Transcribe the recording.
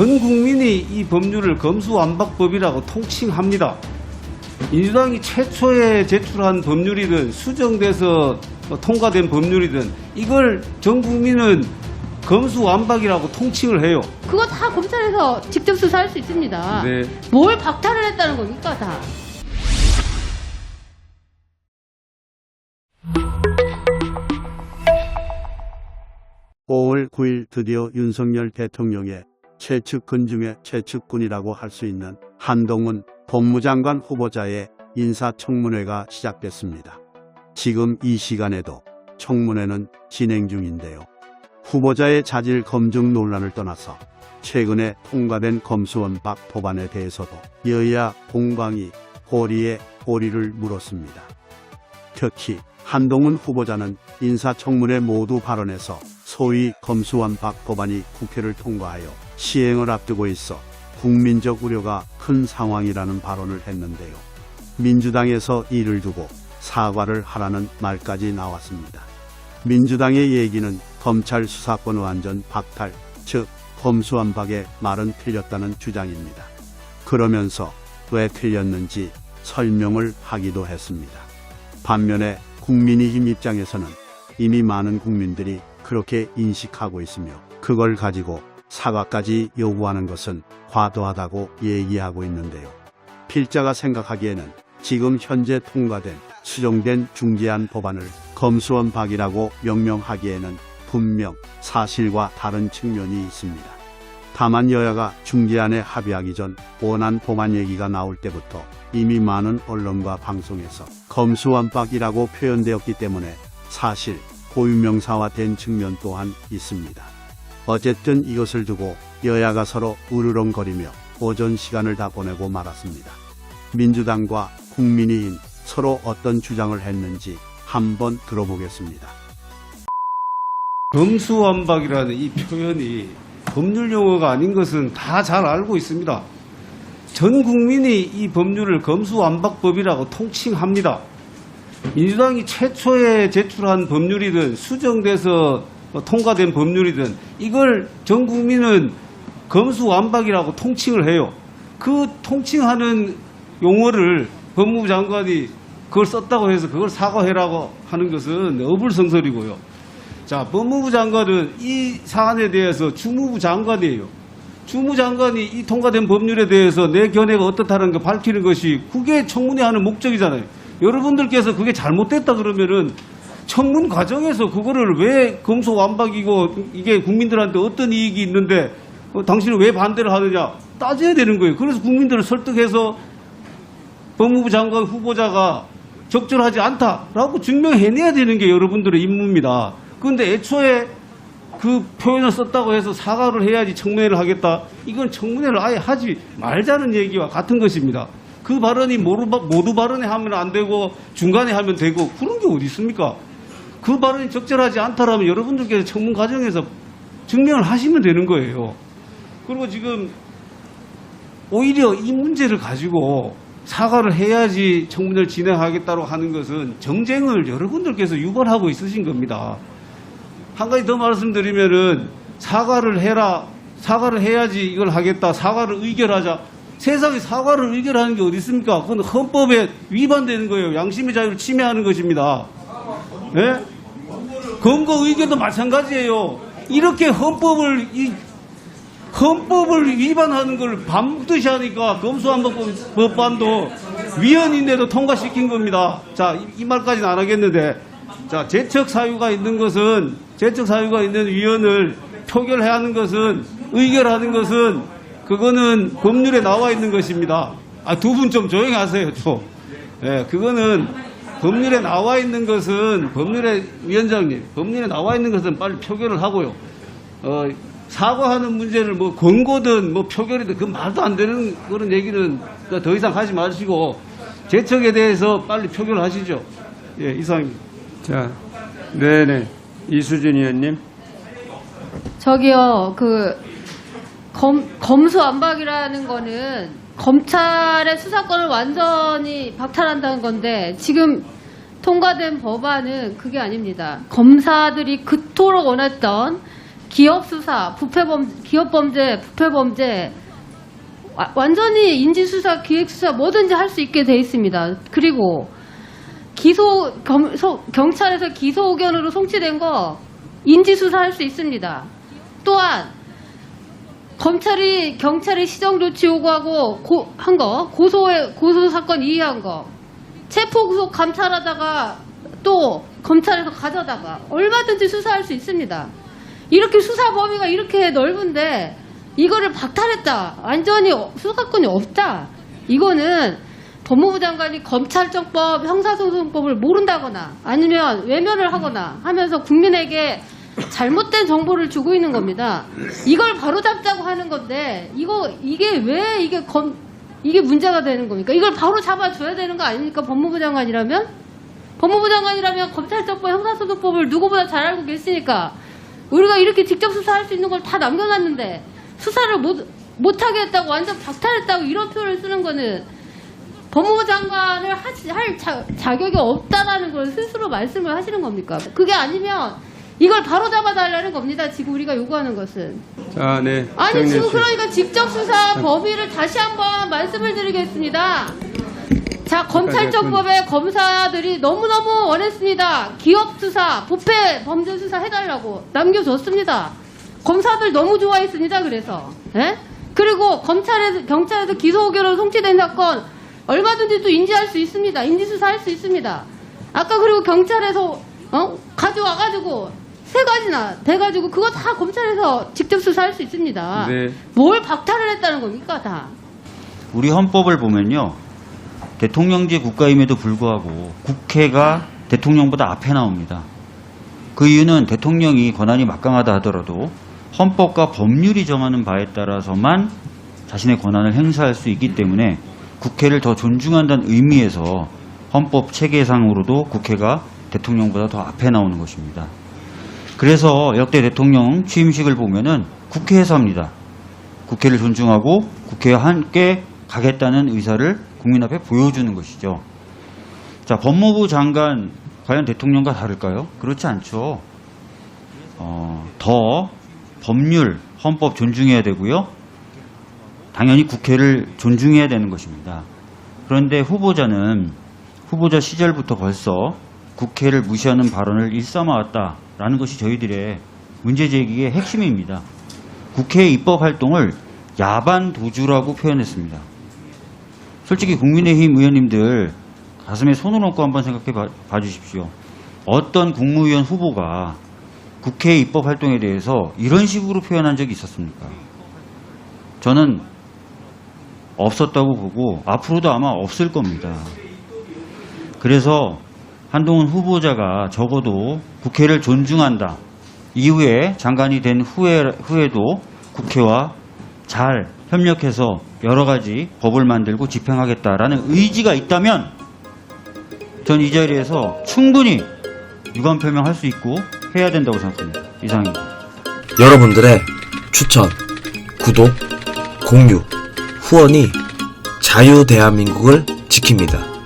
전 국민이 이 법률을 검수완박법이라고 통칭합니다. 민주당이 최초에 제출한 법률이든 수정돼서 뭐 통과된 법률이든 이걸 전 국민은 검수완박이라고 통칭을 해요. 그거 다 검찰에서 직접 수사할 수 있습니다. 네. 뭘 박탈을 했다는 겁니까 다? 오 5월 9일 드디어 윤석열 대통령의 최측근 중의 최측근이라고 할 수 있는 한동훈 법무장관 후보자의 인사청문회가 시작됐습니다. 지금 이 시간에도 청문회는 진행 중인데요. 후보자의 자질 검증 논란을 떠나서 최근에 통과된 검수원박 법안에 대해서도 여야 공방이 호리에 호리를 물었습니다. 특히 한동훈 후보자는 인사청문회 모두 발언에서 소위 검수완박 법안이 국회를 통과하여 시행을 앞두고 있어 국민적 우려가 큰 상황이라는 발언을 했는데요. 민주당에서 이를 두고 사과를 하라는 말까지 나왔습니다. 민주당의 얘기는 검찰 수사권 완전 박탈, 즉 검수완박의 말은 틀렸다는 주장입니다. 그러면서 왜 틀렸는지 설명을 하기도 했습니다. 반면에 국민의힘 입장에서는 이미 많은 국민들이 그렇게 인식하고 있으며 그걸 가지고 사과까지 요구하는 것은 과도하다고 얘기하고 있는데요. 필자가 생각하기에는 지금 현재 통과된 수정된 중재안 법안을 검수원 박이라고 명명하기에는 분명 사실과 다른 측면이 있습니다. 다만 여야가 중재안에 합의하기 전 원안 법안 얘기가 나올 때부터 이미 많은 언론과 방송에서 검수완박이라고 표현되었기 때문에 사실 고유명사화된 측면 또한 있습니다. 어쨌든 이것을 두고 여야가 서로 으르렁거리며 오전 시간을 다 보내고 말았습니다. 민주당과 국민의힘 서로 어떤 주장을 했는지 한번 들어보겠습니다. 검수완박이라는 이 표현이 법률 용어가 아닌 것은 다 잘 알고 있습니다. 전 국민이 이 법률을 검수완박법이라고 통칭합니다. 민주당이 최초에 제출한 법률이든 수정돼서 통과된 법률이든 이걸 전 국민은 검수완박이라고 통칭을 해요. 그 통칭하는 용어를 법무부 장관이 그걸 썼다고 해서 그걸 사과해라고 하는 것은 어불성설이고요. 자, 법무부 장관은 이 사안에 대해서 주무부 장관이에요. 주무 장관이 이 통과된 법률에 대해서 내 견해가 어떻다는 걸 밝히는 것이 그게 청문회 하는 목적이잖아요. 여러분들께서 그게 잘못됐다 그러면은 청문 과정에서 그거를 왜 검소 완박이고 이게 국민들한테 어떤 이익이 있는데 어, 당신은 왜 반대를 하느냐 따져야 되는 거예요. 그래서 국민들을 설득해서 법무부 장관 후보자가 적절하지 않다라고 증명해내야 되는 게 여러분들의 임무입니다. 그런데 애초에 그 표현을 썼다고 해서 사과를 해야지 청문회를 하겠다. 이건 청문회를 아예 하지 말자는 얘기와 같은 것입니다. 그 발언이 모두, 바- 모두 발언에 하면 안 되고 중간에 하면 되고 그런 게 어디 있습니까? 그 발언이 적절하지 않다라면 여러분들께서 청문 과정에서 증명을 하시면 되는 거예요. 그리고 지금 오히려 이 문제를 가지고 사과를 해야지 청문회를 진행하겠다고 하는 것은 정쟁을 여러분들께서 유발하고 있으신 겁니다. 한 가지 더 말씀드리면은 사과를 해라, 사과를 해야지 이걸 하겠다, 사과를 의결하자. 세상에 사과를 의결하는 게 어디 있습니까? 그건 헌법에 위반되는 거예요. 양심의 자유를 침해하는 것입니다. 예? 검거 의견도 마찬가지예요. 이렇게 헌법을 이 헌법을 위반하는 걸 반복듯이 하니까 검수한법법 법안도 위헌인데도 통과시킨 겁니다. 자, 이, 이 말까지는 안 하겠는데, 자, 제척 사유가 있는 것은, 제척 사유가 있는 위헌을 표결해야 하는 것은, 의결하는 것은, 그거는 법률에 나와 있는 것입니다. 아, 두 분 좀 조용히 하세요, 좀. 예, 그거는 법률에 나와 있는 것은, 법률에, 위원장님, 법률에 나와 있는 것은 빨리 표결을 하고요. 어, 사과하는 문제를 뭐 권고든 뭐 표결이든 그 말도 안 되는 그런 얘기는 더 이상 하지 마시고 제척에 대해서 빨리 표결을 하시죠. 예, 이상입니다. 자, 네네. 이수진 의원님. 저기요 그 검, 검수완박이라는 거는 검찰의 수사권을 완전히 박탈한다는 건데 지금 통과된 법안은 그게 아닙니다. 검사들이 그토록 원했던 기업 수사, 부패범, 기업 범죄, 부패 범죄 와- 완전히 인지 수사, 기획 수사 뭐든지 할 수 있게 돼 있습니다. 그리고 기소 검, 소- 경찰에서 기소 의견으로 송치된 거 인지 수사할 수 있습니다. 또한 검찰이 경찰이 시정 조치 요구하고 고, 한 거, 고소에 고소 사건 이의한 거, 체포 구속 감찰하다가 또 검찰에서 가져다가 얼마든지 수사할 수 있습니다. 이렇게 수사 범위가 이렇게 넓은데 이거를 박탈했다. 완전히 어- 수사권이 없다. 이거는 법무부 장관이 검찰청법, 형사소송법을 모른다거나 아니면 외면을 하거나 하면서 국민에게 잘못된 정보를 주고 있는 겁니다. 이걸 바로잡자고 하는 건데 이거 이게 왜 이게 검 이게 문제가 되는 겁니까? 이걸 바로 잡아줘야 되는 거 아닙니까? 법무부 장관이라면 법무부 장관이라면 검찰청법, 형사소송법을 누구보다 잘 알고 계시니까 우리가 이렇게 직접 수사할 수 있는 걸 다 남겨놨는데 수사를 못 못하게 했다고 완전 박탈했다고 이런 표현을 쓰는 거는 법무부 장관을 하시, 할 자, 자격이 없다라는 걸 스스로 말씀을 하시는 겁니까? 그게 아니면 이걸 바로 잡아달라는 겁니다. 지금 우리가 요구하는 것은. 자, 네. 아니 지금 주십시오. 그러니까 직접 수사 범위를 다시 한번 말씀을 드리겠습니다. 자 검찰청법에 검사들이 너무너무 원했습니다. 기업 수사, 부패 범죄 수사 해달라고 남겨줬습니다. 검사들 너무 좋아했습니다. 그래서 예? 그리고 검찰에서 경찰에서 기소 의견으로 송치된 사건 얼마든지 또 인지할 수 있습니다. 인지 수사할 수 있습니다. 아까 그리고 경찰에서 어? 가져와가지고 세 가지나 돼가지고 그거 다 검찰에서 직접 수사할 수 있습니다. 네. 뭘 박탈을 했다는 겁니까 다? 우리 헌법을 보면요. 대통령제 국가임에도 불구하고 국회가 대통령보다 앞에 나옵니다. 그 이유는 대통령이 권한이 막강하다 하더라도 헌법과 법률이 정하는 바에 따라서만 자신의 권한을 행사할 수 있기 때문에 국회를 더 존중한다는 의미에서 헌법 체계상으로도 국회가 대통령보다 더 앞에 나오는 것입니다. 그래서 역대 대통령 취임식을 보면은 국회에서 합니다. 국회를 존중하고 국회와 함께 가겠다는 의사를 국민 앞에 보여주는 것이죠. 자, 법무부 장관 과연 대통령과 다를까요? 그렇지 않죠. 어, 더 법률, 헌법 존중해야 되고요. 당연히 국회를 존중해야 되는 것입니다. 그런데 후보자는 후보자 시절부터 벌써 국회를 무시하는 발언을 일삼아왔다 라는 것이 저희들의 문제 제기의 핵심입니다. 국회 입법 활동을 야반 도주라고 표현했습니다. 솔직히 국민의힘 의원님들 가슴에 손을 얹고 한번 생각해 봐, 봐 주십시오. 어떤 국무위원 후보가 국회 입법 활동에 대해서 이런 식으로 표현한 적이 있었습니까? 저는 없었다고 보고 앞으로도 아마 없을 겁니다. 그래서 한동훈 후보자가 적어도 국회를 존중한다. 이후에 장관이 된 후에, 후에도 국회와 잘 협력해서 여러 가지 법을 만들고 집행하겠다라는 의지가 있다면 전 이 자리에서 충분히 유감 표명할 수 있고 해야 된다고 생각합니다. 이상입니다. 여러분들의 추천, 구독, 공유, 후원이 자유 대한민국을 지킵니다.